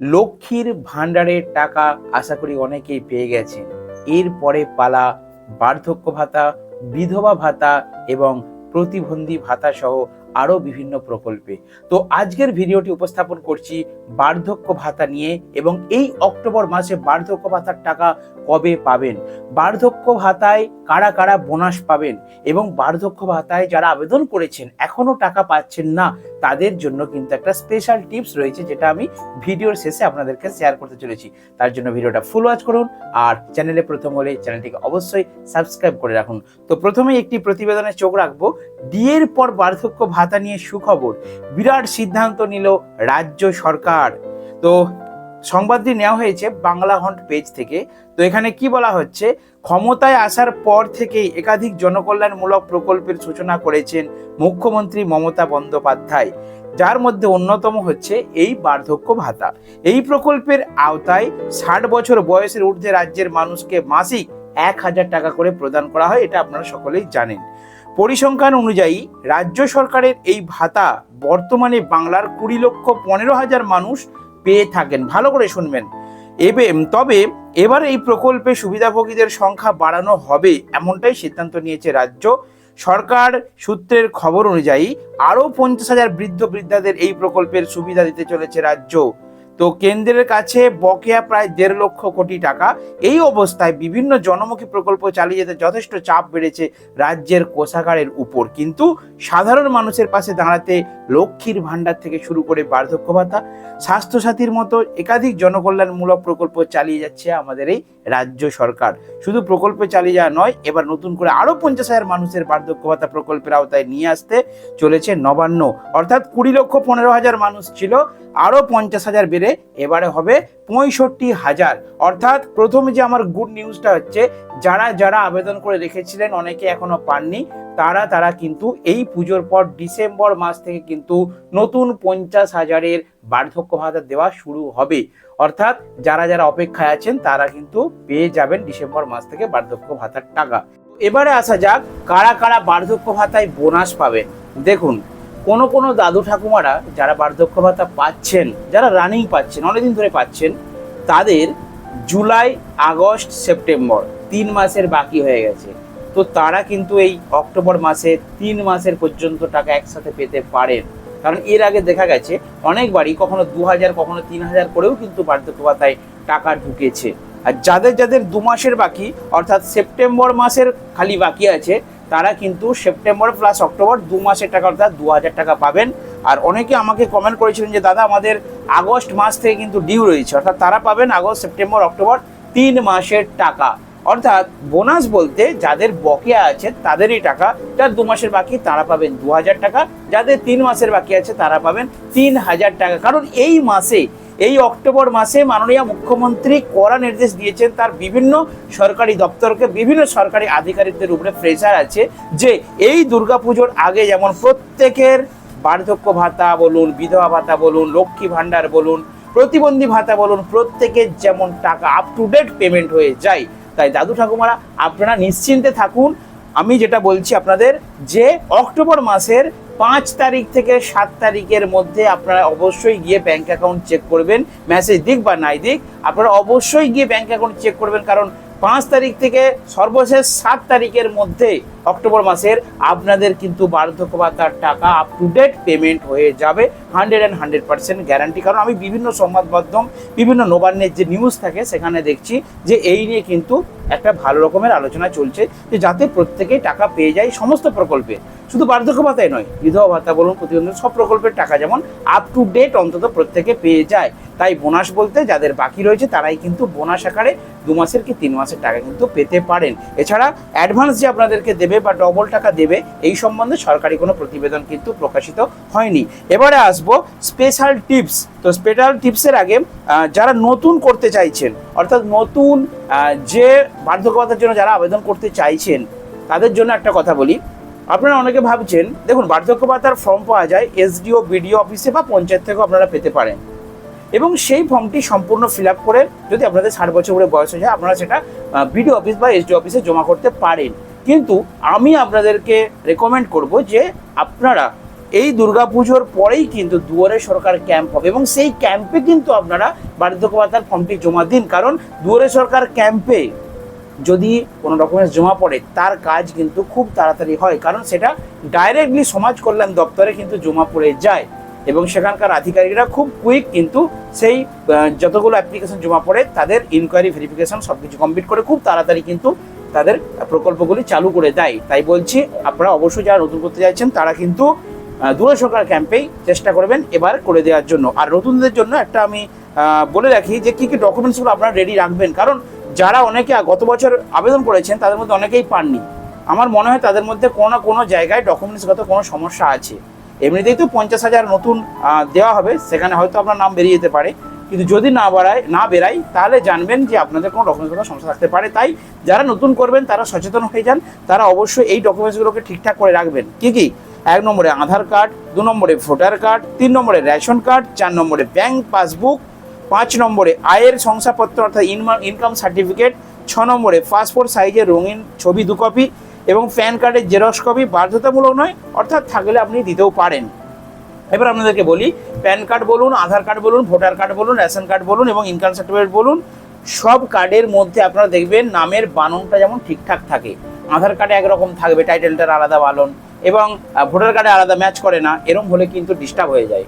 লক্ষ্মীর ভাণ্ডারের টাকা আশা করি অনেকেই পেয়ে গেছেন। এরপরে পালা, বার্ধক্য ভাতা, বিধবা ভাতা এবং প্রতিবন্ধী ভাতা সহ আরও বিভিন্ন প্রকল্পে। তো আজকের ভিডিওটি উপস্থাপন করছি বার্ধক্য ভাতা নিয়ে এবং এই অক্টোবর মাসে বার্ধক্য ভাতার টাকা কবে পাবেন? বার্ধক্য ভাতায় কারা কারা বোনাস পাবেন? এবং বার্ধক্য ভাতায় যারা আবেদন করেছেন, এখনও টাকা পাচ্ছেন না, তাদের জন্য কিন্তু একটা স্পেশাল টিপস রয়েছে যেটা আমি ভিডিওর শেষে আপনাদেরকে শেয়ার করতে চলেছি। তার জন্য ভিডিওটা ফুল ওয়াচ করুন আর চ্যানেলে প্রথম হলে চ্যানেলটিকে অবশ্যই সাবস্ক্রাইব করে রাখুন। তো প্রথমেই একটি প্রতিবেদনে চোখ রাখব। ডিএর পর বার্ধক্য ভাতা নিয়ে সুখবর। বিরাট সিদ্ধান্ত নিল রাজ্য সরকার। তো সংবাদটি নেওয়া হয়েছে বাংলা হন্ট পেজ থেকে। তো এখানে কি বলা হচ্ছে? ক্ষমতায় আসার পর থেকেই একাধিক জনকল্যাণমূলক প্রকল্পের সূচনা করেছেন মুখ্যমন্ত্রী মমতা বন্দ্যোপাধ্যায়। যার মধ্যে অন্যতম হচ্ছে এই বার্ধক্য ভাতা। এই প্রকল্পের আওতায় ষাট বছর বয়সের ঊর্ধ্বে রাজ্যের মানুষকে মাসিক এক হাজার টাকা করে প্রদান করা হয়, এটা আপনারা সকলেই জানেন। পরিসংখ্যান অনুযায়ী রাজ্য সরকারের এই ভাতা বর্তমানে বাংলার কুড়ি লক্ষ পনেরো হাজার মানুষ পেয়ে থাকেন। ভালো করে শুনবেন। এবে, তবে এবার এই প্রকল্পে সুবিধাভোগীদের সংখ্যা বাড়ানো হবে এমনটাই সিদ্ধান্ত নিয়েছে রাজ্য সরকার। সূত্রের খবর অনুযায়ী আরও পঞ্চাশ হাজার বৃদ্ধ বৃদ্ধাদের এই প্রকল্পের সুবিধা দিতে চলেছে রাজ্য। তো কেন্দ্রের কাছে বকেয়া প্রায় দেড় লক্ষ কোটি টাকা। এই অবস্থায় বিভিন্ন জনমুখী প্রকল্প চালিয়ে যেতে যথেষ্ট চাপ বেড়েছে রাজ্যের কোষাগারের উপর। কিন্তু সাধারণ মানুষের পাশে দাঁড়াতে লক্ষ্মীর ভাণ্ডার থেকে শুরু করে বার্ধক্য ভাতা, স্বাস্থ্যসাথীর মতো একাধিক জনকল্যাণমূলক প্রকল্প চালিয়ে যাচ্ছে আমাদের এই রাজ্য সরকার। শুধু প্রকল্প চালিয়ে যাওয়া নয়, এবার নতুন করে আরও পঞ্চাশ হাজার মানুষের বার্ধক্য ভাতা প্রকল্পের আওতায় নিয়ে আসতে চলেছে নবান্ন। অর্থাৎ কুড়ি লক্ষ পনেরো হাজার মানুষ ছিল আরও পঞ্চাশ হাজার বেড়ে এবারে হবে পঁয়ষট্টি হাজার। অর্থাৎ প্রথম যে আমার গুড নিউজটা হচ্ছে, যারা যারা আবেদন করে রেখেছিলেন, অনেকে এখনও পাননি। তারা তারা কিন্তু এই পুজোর পর ডিসেম্বর মাস থেকে কিন্তু নতুন পঞ্চাশ হাজারের বার্ধক্য ভাতা দেওয়া শুরু হবে। অর্থাৎ যারা যারা অপেক্ষায় আছেন, তারা কিন্তু পেয়ে যাবেন ডিসেম্বর মাস থেকে বার্ধক্য ভাতার টাকা। এবারে আসা যাক, কারা কারা বার্ধক্য ভাতায় বোনাস পাবেন। দেখুন, কোনো কোনো দাদু ঠাকুমারা যারা বার্ধক্য ভাতা পাচ্ছেন, যারা রানিং পাচ্ছেন, অনেকদিন ধরে পাচ্ছেন, তাদের জুলাই, আগস্ট, সেপ্টেম্বর তিন মাসের বাকি হয়ে গেছে। তো তারা কিন্তু এই অক্টোবর মাসে তিন মাসের পর্যন্ত টাকা একসাথে পেতে পারেন। কারণ এর আগে দেখা গেছে, অনেকবারই কখনো দু হাজার কখনো তিন হাজার করেও কিন্তু বার্ধক্য ভাতায় টাকা ঢুকেছে। আর যাদের যাদের দু মাসের বাকি, অর্থাৎ সেপ্টেম্বর মাসের খালি বাকি আছে, তারা কিন্তু সেপ্টেম্বর প্লাস অক্টোবর দু মাসের টাকা, অর্থাৎ দু হাজার টাকা পাবেন। আর অনেকে আমাকে কমেন্ট করেছিলেন যে, দাদা, আমাদের আগস্ট মাস থেকে কিন্তু ডিউ রয়েছে। অর্থাৎ তারা পাবেন আগস্ট, সেপ্টেম্বর, অক্টোবর তিন মাসের টাকা। অর্থাৎ বোনাস বলতে যাদের বকেয়া আছে তাদেরই টাকা, যার দু মাসের বাকি তারা পাবেন দু হাজার টাকা, যাদের তিন মাসের বাকি আছে তারা পাবেন তিন হাজার টাকা। কারণ এই মাসে, এই অক্টোবর মাসে মাননীয় মুখ্যমন্ত্রী কড়া নির্দেশ দিয়েছেন তার বিভিন্ন সরকারি দপ্তরকে, বিভিন্ন সরকারি আধিকারিকদের উপরে প্রেশার আছে যে এই দুর্গাপুজোর আগে যেমন প্রত্যেকের বার্ধক্য ভাতা বলুন, বিধবা ভাতা বলুন, লক্ষ্মী ভাণ্ডার বলুন, প্রতিবন্ধী ভাতা বলুন, প্রত্যেকের যেমন টাকা আপ টু ডেট পেমেন্ট হয়ে যায় তাই দাদু ঠাকুমারা, আপনারা নিশ্চিন্তে থাকুন। আমি যেটা বলছি আপনাদের, যে অক্টোবর মাসের পাঁচ তারিখ থেকে সাত তারিখের মধ্যে আপনারা অবশ্যই গিয়ে ব্যাঙ্ক অ্যাকাউন্ট চেক করবেন। মেসেজ দিক বা নাই দিক, আপনারা অবশ্যই গিয়ে ব্যাঙ্ক অ্যাকাউন্ট চেক করবেন, কারণ পাঁচ তারিখ থেকে সর্বশেষ সাত তারিখের মধ্যে অক্টোবর মাসের আপনাদের কিন্তু বার্ধক্য ভাতার টাকা আপ টু ডেট পেমেন্ট হয়ে যাবে। Hundred and hundred percent guarantee কারণ আমি বিভিন্ন সংবাদ মাধ্যম, বিভিন্ন নবান্নের যে নিউজ থাকে, সেখানে দেখছি যে এই নিয়ে কিন্তু একটা ভালো রকমের আলোচনা চলছে। যে যাতে প্রত্যেকেই টাকা পেয়ে যায় সমস্ত প্রকল্পে। শুধু বার্ধক্য ভাতাই নয়, বিধবা ভাতা বলুন, প্রতিবন্ধী, সব প্রকল্পের টাকা যেমন আপ টু ডেট অন্তত প্রত্যেকে পেয়ে যায়। তাই বোনাস বলতে যাদের বাকি রয়েছে, তারাই কিন্তু বোনাস আকারে দু মাসের কি তিন মাসের টাকা কিন্তু পেতে পারেন। এছাড়া অ্যাডভান্স যে আপনাদেরকে দেবে বা ডবল টাকা দেবে, এই সম্বন্ধে সরকারি কোনো প্রতিবেদন কিন্তু প্রকাশিত হয়নি। এবারে আসব স্পেশাল টিপস তো স্পেশাল টিপসের আগে যারা নতুন করতে চাইছেন, অর্থাৎ নতুন যে বার্ধক্য ভাতার জন্য যারা আবেদন করতে চাইছেন, তাদের জন্য একটা কথা বলি। আপনারা অনেকে ভাবছেন, দেখুন, বার্ধক্য ভাতার ফর্ম পাওয়া যায় এসডিও বিডিও অফিসে বা পঞ্চায়েত থেকেও আপনারা পেতে পারেন। এবং সেই ফর্মটি সম্পূর্ণ ফিল আপ করে যদি আপনাদের ষাট বছর করে বয়স হয়ে যায়, আপনারা সেটা বিডিও অফিস বা এসডিও অফিসে জমা করতে পারেন। কিন্তু আমি আপনাদেরকে রেকমেন্ড করব যে আপনারা এই দুর্গাপুজোর পরেই কিন্তু দুয়ারে সরকার ক্যাম্প হবে এবং সেই ক্যাম্পে কিন্তু আপনারা বার্ধক্য ভাতার ফর্মটি জমা দিন। কারণ দুয়ারে সরকার ক্যাম্পে যদি কোনো ডকুমেন্টস জমা পড়ে, তার কাজ কিন্তু খুব তাড়াতাড়ি হয়। কারণ সেটা ডাইরেক্টলি সমাজ কল্যাণ দপ্তরে কিন্তু জমা পড়ে যায়। এবং সেখানকার আধিকারিকরা খুব কুইক কিন্তু সেই যতগুলো অ্যাপ্লিকেশন জমা পড়ে, তাদের ইনকোয়ারি ভেরিফিকেশন সব কিছু কমপ্লিট করে খুব তাড়াতাড়ি কিন্তু তাদের প্রকল্পগুলি চালু করে দেয়। তাই বলছি, আপনারা অবশ্যই যারা নতুন করতে চাইছেন, তারা কিন্তু দূর সরকার ক্যাম্পেই চেষ্টা করবেন এবার করে দেওয়ার জন্য। আর নতুনদের জন্য একটা আমি বলে রাখি যে কী কী ডকুমেন্টসগুলো আপনারা রেডি রাখবেন। কারণ যারা অনেকে গত বছর আবেদন করেছেন, তাদের মধ্যে অনেকেই পাননি। আমার মনে হয় তাদের মধ্যে কোনো না কোনো জায়গায় ডকুমেন্টসগত কোনো সমস্যা আছে। এমনিতেই তো পঞ্চাশ হাজার নতুন দেওয়া হবে, সেখানে হয়তো আপনার নাম বেরিয়ে যেতে পারে। কিন্তু যদি না বাড়ায়, না বেরায়, তাহলে জানবেন যে আপনাদের কোনো ডকুমেন্টসগত সমস্যা থাকতে পারে। তাই যারা নতুন করবেন, তারা সচেতন হয়ে যান। তারা অবশ্যই এই ডকুমেন্টসগুলোকে ঠিকঠাক করে রাখবেন। কি কি? এক নম্বরে আধার কার্ড, দু নম্বরে ভোটার কার্ড, তিন নম্বরে রেশন কার্ড, চার নম্বরে ব্যাংক পাসবুক পাঁচ নম্বরে আয়ের শংসাপত্র অর্থাৎ ইনকাম সার্টিফিকেট ছ নম্বরে পাসপোর্ট সাইজের রঙিন ছবি দু কপি এবং প্যান কার্ডের জেরক্স কপি বাধ্যতামূলক নয়, অর্থাৎ থাকলে আপনি দিতেও পারেন। এবার আপনাদেরকে বলি প্যান কার্ড বলুন, আধার কার্ড বলুন, ভোটার কার্ড বলুন রেশন কার্ড বলুন এবং ইনকাম সার্টিফিকেট বলুন, সব কার্ডের মধ্যে আপনারা দেখবেন নামের বানানটা যেমন ঠিকঠাক থাকে। আধার কার্ডে একরকম থাকবে টাইটেলটার আলাদা বালন এবং ভোটার কার্ডে আলাদা ম্যাচ করে না, এরম হলে কিন্তু ডিস্টার্ব হয়ে যায়।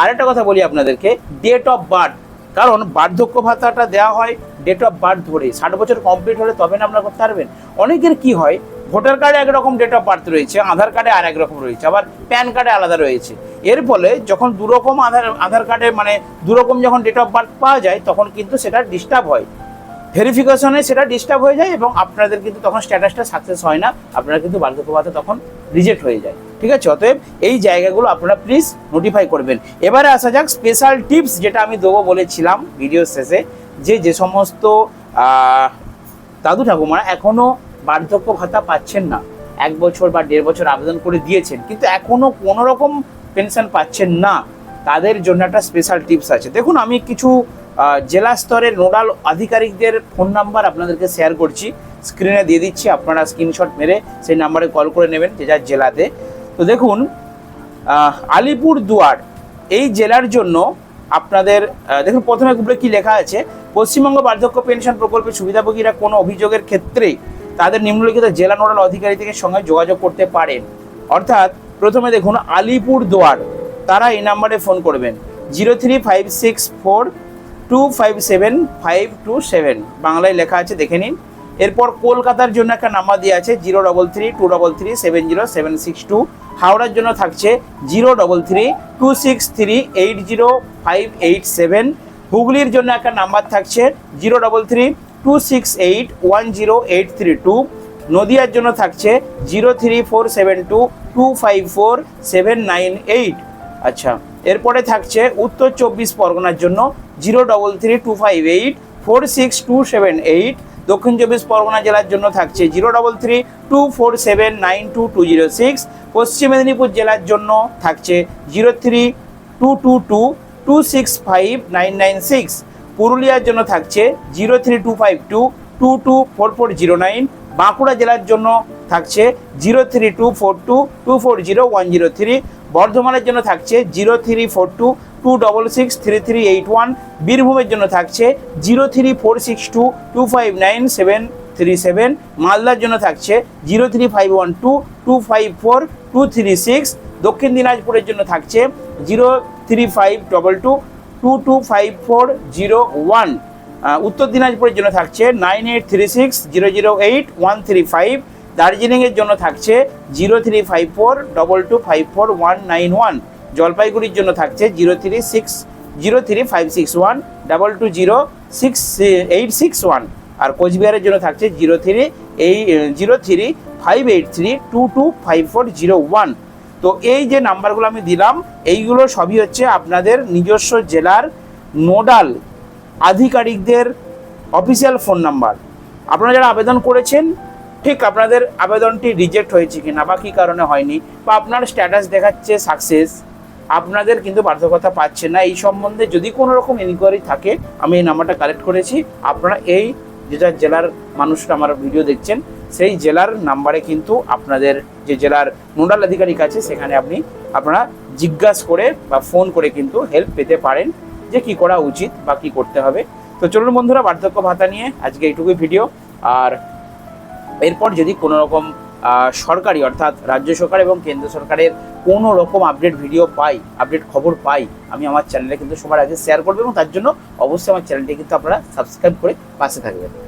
আরেকটা কথা বলি আপনাদেরকে ডেট অফ বার্থ কারণ বার্ধক্য ভাতাটা দেওয়া হয় ডেট অফ বার্থ ধরে। ষাট বছর কমপ্লিট হলে তবে না আপনারা করতে পারবেন। অনেকের কি হয় ভোটার কার্ডে একরকম ডেট অফ বার্থ রয়েছে, আধার কার্ডে আর এক রকম রয়েছে, আবার প্যান কার্ডে আলাদা রয়েছে। এর ফলে যখন দুরকম আধার আধার কার্ডে মানে দুরকম যখন ডেট অফ বার্থ পাওয়া যায়, তখন কিন্তু সেটা ডিস্টার্ব হয়। ভেরিফিকেশনে সেটা ডিস্টার্ব হয়ে যায় এবং আপনাদের কিন্তু তখন স্ট্যাটাসটা সাকসেস হয় না। আপনারা কিন্তু বার্ধক্য ভাতা তখন রিজেক্ট হয়ে যায়। ঠিক আছে? অতএব এই জায়গাগুলো আপনারা প্লিজ নোটিফাই করবেন। এবারে আসা যাক স্পেশাল টিপস যেটা আমি দেবো বলেছিলাম ভিডিও শেষে, যে যে সমস্ত দাদু ঠাকুমারা এখনও বার্ধক্য ভাতা পাচ্ছেন না। এক বছর বা দেড় বছর আবেদন করে দিয়েছেন, কিন্তু এখনও কোনো রকম পেনশন পাচ্ছেন না। তাদের জন্য একটা স্পেশাল টিপস আছে। দেখুন, আমি কিছু জেলা স্তরের নোডাল আধিকারিকদের ফোন নাম্বার আপনাদেরকে শেয়ার করছি। স্ক্রিনে দিয়ে দিচ্ছি, আপনারা স্ক্রিনশট মেরে সেই নাম্বারে কল করে নেবেন যে যার জেলাতে। তো দেখুন আলিপুর দুয়ার, এই জেলার জন্য আপনাদের দেখুন, প্রথমে গুগলে কি লেখা আছে? পশ্চিমবঙ্গ বার্ধক্য পেনশন প্রকল্পের সুবিধাভোগীরা কোনো অভিযোগের ক্ষেত্রে তাদের নিম্নলিখিত জেলা নোডাল অধিকারীদের সঙ্গে যোগাযোগ করতে পারেন। অর্থাৎ, প্রথমে দেখুন, আলিপুর দুয়ার, তারা এই নাম্বারে ফোন করবেন। Zero three five six four two five seven five two seven. বাংলায় লেখা আছে, দেখে নিন। এরপর কলকাতার জন্য একটা নাম্বার দেওয়া আছে, zero double three two double three seven zero seven six two. হাওড়ার জন্য থাকছে zero double three two six three eight zero five eight seven. হুগলির জন্য একটা নাম্বার থাকছে zero double three two six eight one zero eight three two. নদিয়ার জন্য থাকছে zero three four seven two two five four seven nine eight. আচ্ছা এরপরে থাকছে উত্তর চব্বিশ পরগনার জন্য zero double three two five eight four six two seven eight. Dakshin Chabbish Pargana জেলার জন্য থাকছে zero double three two four seven nine two two zero six Paschim Medinipur জেলার জন্য থাকছে zero three two two two two six five nine nine six পুরুলিয়ার জন্য থাকছে zero three two five two two two four four zero nine Bankura জেলার জন্য থাকছে zero three two four two two four zero one zero three বর্ধমানের জন্য থাকছে zero three four two two double six three three eight one বীরভূমের জন্য থাকছে zero three four six two two five nine seven three seven মালদার জন্য থাকছে zero three five one two two five four two three six দক্ষিণ দিনাজপুরের জন্য থাকছে zero three five double two two two five four zero one উত্তর দিনাজপুরের জন্য থাকছে nine eight three six zero zero eight one three five দার্জিলিংয়ের জন্য থাকছে zero three five four double two five four one nine one জলপাইগুড়ির জন্য থাকছে zero three six, zero three five six one, double two zero six, eight six one. আর কোচবিহারের জন্য থাকছে zero three এই, zero three five eight three two two five four zero one. তো এই যে নাম্বারগুলো আমি দিলাম, এইগুলো সবই হচ্ছে আপনাদের নিজস্ব জেলার নোডাল আধিকারিকদের অফিসিয়াল ফোন নাম্বার। আপনারা যারা আবেদন করেছেন, ঠিক আপনাদের আবেদনটি রিজেক্ট হয়েছে কিনা বা কী কারণে হয়নি, বা আপনার স্ট্যাটাস দেখাচ্ছে সাকসেস আপনাদের কিন্তু বার্ধক্যতা পাচ্ছে না। এই সম্বন্ধে যদি কোনো রকম ইনকোয়ারি থাকে, আমি এই নাম্বারটা কালেক্ট করেছি। আপনারা এই যেটা জেলার মানুষরা আমার ভিডিও দেখছেন, সেই জেলার নাম্বারে কিন্তু আপনাদের যে জেলার নোডাল আধিকারিক আছে, সেখানে আপনি আপনারা জিজ্ঞাসা করে বা ফোন করে কিন্তু হেল্প পেতে পারেন যে কি করা উচিত বা কি করতে হবে। তো চলুন বন্ধুরা, বার্ধক্য ভাতা নিয়ে আজকে এইটুকুই ভিডিও আর এরপর যদি কোনো রকম সরকারি অর্থাৎ রাজ্য সরকার এবং কেন্দ্র সরকারের কোনো রকম আপডেট ভিডিও পাই আপডেট খবর পাই, আমি আমার চ্যানেলে কিন্তু সবার আগে শেয়ার করব এবং তার জন্য অবশ্যই আমার চ্যানেলটি কিন্তু আপনারা সাবস্ক্রাইব করে পাশে থাকবেন।